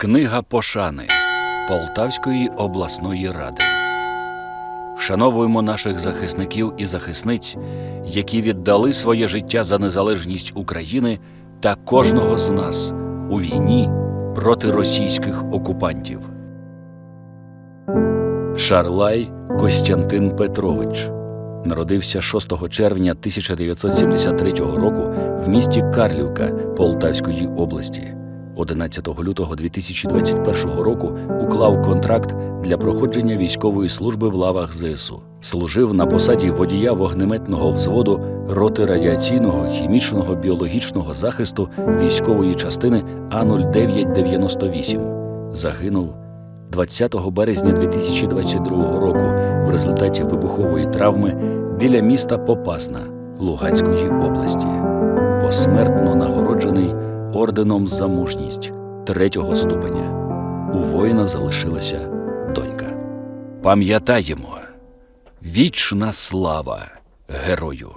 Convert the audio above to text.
Книга пошани Полтавської обласної ради. Вшановуємо наших захисників і захисниць, які віддали своє життя за незалежність України та кожного з нас у війні проти російських окупантів. Шарлай Костянтин Петрович народився 6 червня 1973 року в місті Карлівка Полтавської області. 11 лютого 2021 року уклав контракт для проходження військової служби в лавах ЗСУ. Служив на посаді водія вогнеметного взводу роти радіаційного, хімічного, біологічного захисту військової частини А0998. Загинув 20 березня 2022 року в результаті вибухової травми біля міста Попасна Луганської області. Посмертно нагороджений орденом за мужність третього ступеня. У воїна залишилася донька. Пам'ятаємо вічна слава герою.